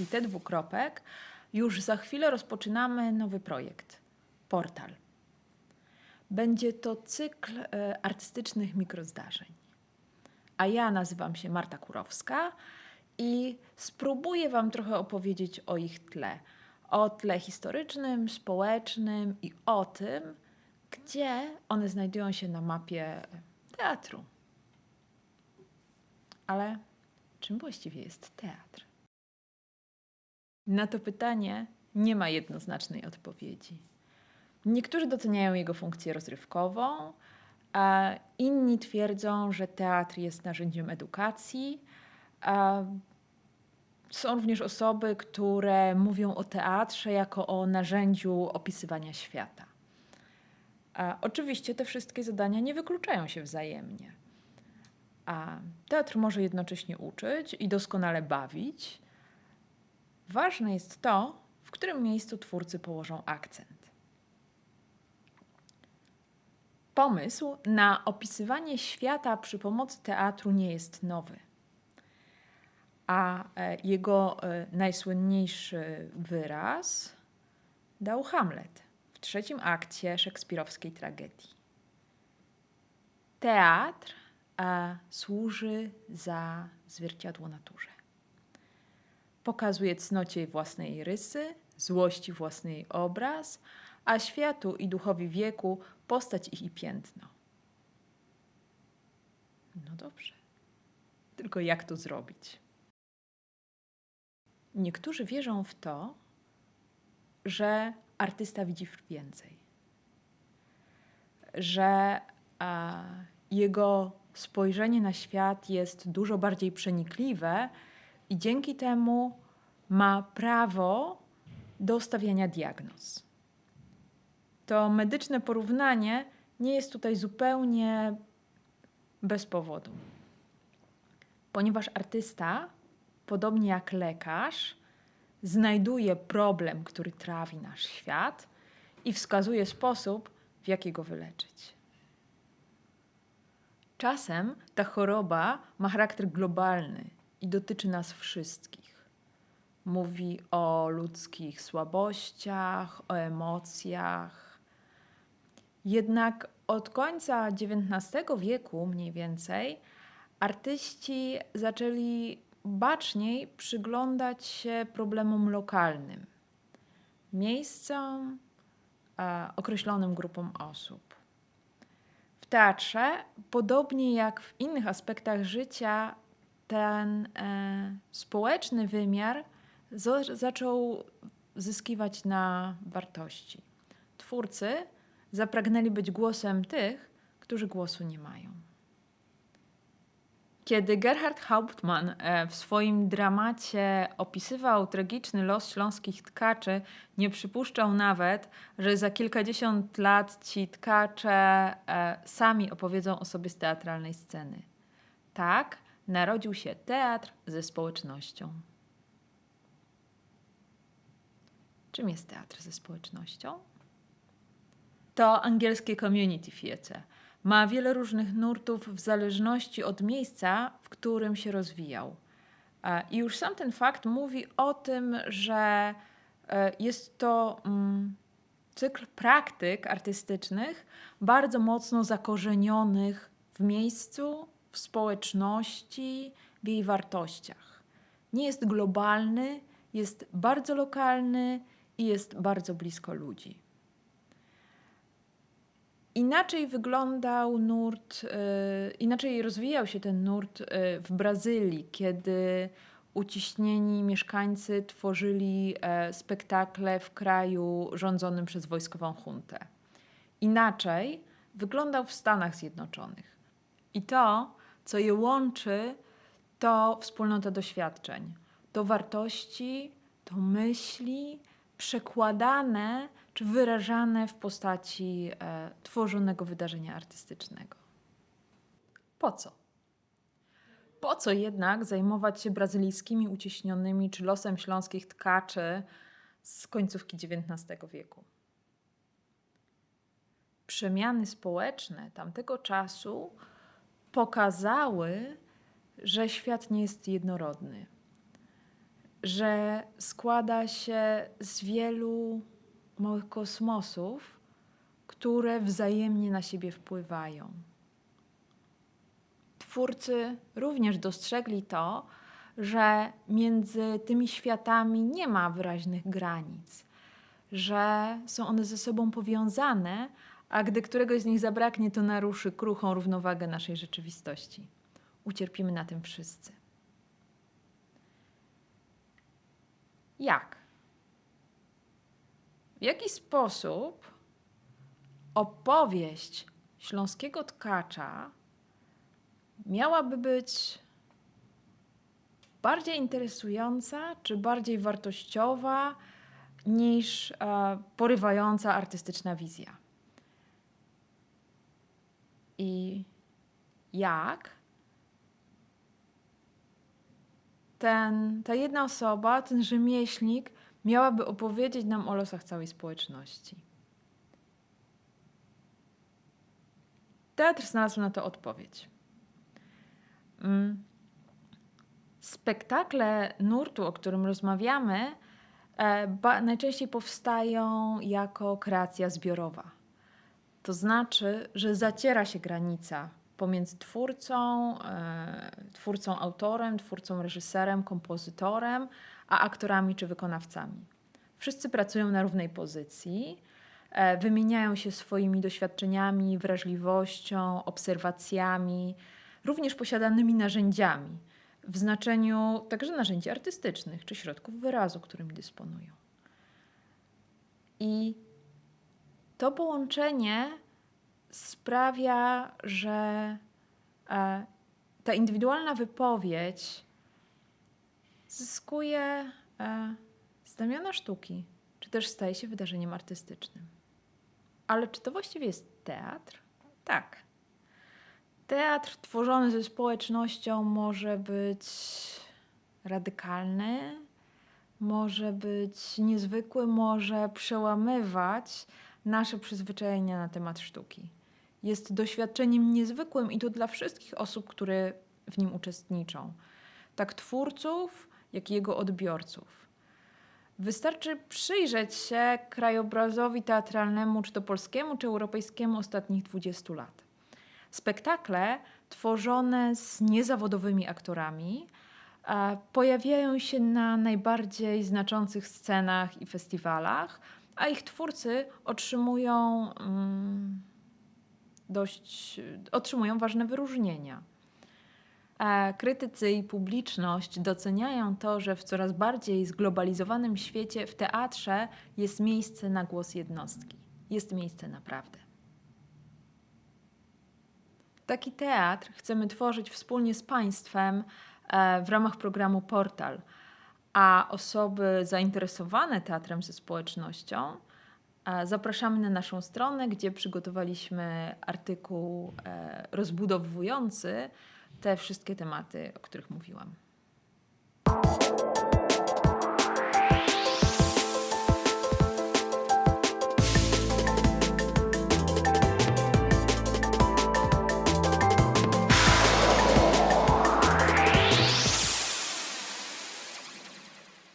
Fundacji T dwukropek już za chwilę rozpoczynamy nowy projekt Portal. Będzie to cykl e, artystycznych mikrozdarzeń. A ja nazywam się Marta Kurowska i spróbuję Wam trochę opowiedzieć o ich tle. O tle historycznym, społecznym i o tym, gdzie one znajdują się na mapie teatru. Ale czym właściwie jest teatr? Na to pytanie nie ma jednoznacznej odpowiedzi. Niektórzy doceniają jego funkcję rozrywkową, a inni twierdzą, że teatr jest narzędziem edukacji. Są również osoby, które mówią o teatrze jako o narzędziu opisywania świata. A oczywiście te wszystkie zadania nie wykluczają się wzajemnie. A teatr może jednocześnie uczyć i doskonale bawić. Ważne jest to, w którym miejscu twórcy położą akcent. Pomysł na opisywanie świata przy pomocy teatru nie jest nowy. A e, jego e, najsłynniejszy wyraz dał Hamlet w trzecim akcie szekspirowskiej tragedii. Teatr a służy za zwierciadło naturze. Pokazuje cnocie własnej rysy, złości własny jej obraz, a światu i duchowi wieku postać ich i piętno. No dobrze. Tylko jak to zrobić? Niektórzy wierzą w to, że artysta widzi więcej. Że a, jego spojrzenie na świat jest dużo bardziej przenikliwe i dzięki temu ma prawo do stawiania diagnoz. To medyczne porównanie nie jest tutaj zupełnie bez powodu. Ponieważ artysta, podobnie jak lekarz, znajduje problem, który trawi nasz świat i wskazuje sposób, w jaki go wyleczyć. Czasem ta choroba ma charakter globalny i dotyczy nas wszystkich. Mówi o ludzkich słabościach, o emocjach. Jednak od końca XIX wieku mniej więcej artyści zaczęli baczniej przyglądać się problemom lokalnym, miejscom, określonym grupom osób teatrze, podobnie jak w innych aspektach życia, ten e, społeczny wymiar zaczął zyskiwać na wartości. Twórcy zapragnęli być głosem tych, którzy głosu nie mają. Kiedy Gerhard Hauptmann e, w swoim dramacie opisywał tragiczny los śląskich tkaczy, nie przypuszczał nawet, że za kilkadziesiąt lat ci tkacze e, sami opowiedzą o sobie z teatralnej sceny. Tak narodził się teatr ze społecznością. Czym jest teatr ze społecznością? To angielskie community theatre – ma wiele różnych nurtów w zależności od miejsca, w którym się rozwijał. E, I już sam ten fakt mówi o tym, że e, jest to mm, cykl praktyk artystycznych bardzo mocno zakorzenionych w miejscu, w społeczności, w jej wartościach. Nie jest globalny, jest bardzo lokalny i jest bardzo blisko ludzi. Inaczej wyglądał nurt, y, inaczej rozwijał się ten nurt y, w Brazylii, kiedy uciśnieni mieszkańcy tworzyli e, spektakle w kraju rządzonym przez wojskową huntę. Inaczej wyglądał w Stanach Zjednoczonych. I to, co je łączy, to wspólnota doświadczeń, to wartości, to myśli przekładane czy wyrażane w postaci e, tworzonego wydarzenia artystycznego. Po co? Po co jednak zajmować się brazylijskimi uciśnionymi czy losem śląskich tkaczy z końcówki XIX wieku? Przemiany społeczne tamtego czasu pokazały, że świat nie jest jednorodny, że składa się z wielu małych kosmosów, które wzajemnie na siebie wpływają. Twórcy również dostrzegli to, że między tymi światami nie ma wyraźnych granic, że są one ze sobą powiązane, a gdy któregoś z nich zabraknie, to naruszy kruchą równowagę naszej rzeczywistości. Ucierpimy na tym wszyscy. Jak? W jaki sposób opowieść śląskiego tkacza miałaby być bardziej interesująca czy bardziej wartościowa niż e, porywająca artystyczna wizja? I jak ten, ta jedna osoba, ten rzemieślnik, miałaby opowiedzieć nam o losach całej społeczności. Teatr znalazł na to odpowiedź. Mm. Spektakle nurtu, o którym rozmawiamy, e, najczęściej powstają jako kreacja zbiorowa. To znaczy, że zaciera się granica pomiędzy twórcą, e, twórcą autorem, twórcą reżyserem, kompozytorem, a aktorami czy wykonawcami. Wszyscy pracują na równej pozycji, e, wymieniają się swoimi doświadczeniami, wrażliwością, obserwacjami, również posiadanymi narzędziami, w znaczeniu także narzędzi artystycznych czy środków wyrazu, którymi dysponują. I to połączenie sprawia, że e, ta indywidualna wypowiedź zyskuje e, znamiona sztuki, czy też staje się wydarzeniem artystycznym. Ale czy to właściwie jest teatr? Tak. Teatr tworzony ze społecznością może być radykalny, może być niezwykły, może przełamywać nasze przyzwyczajenia na temat sztuki. Jest doświadczeniem niezwykłym i to dla wszystkich osób, które w nim uczestniczą, tak twórców, jak i jego odbiorców. Wystarczy przyjrzeć się krajobrazowi teatralnemu, czy to polskiemu, czy europejskiemu ostatnich 20 lat. Spektakle tworzone z niezawodowymi aktorami e, pojawiają się na najbardziej znaczących scenach i festiwalach, a ich twórcy otrzymują mm, dość, otrzymują ważne wyróżnienia. E, krytycy i publiczność doceniają to, że w coraz bardziej zglobalizowanym świecie w teatrze jest miejsce na głos jednostki. Jest miejsce naprawdę. Taki teatr chcemy tworzyć wspólnie z Państwem e, w ramach programu Portal, a osoby zainteresowane teatrem ze społecznością e, zapraszamy na naszą stronę, gdzie przygotowaliśmy artykuł rozbudowujący te wszystkie tematy, o których mówiłam.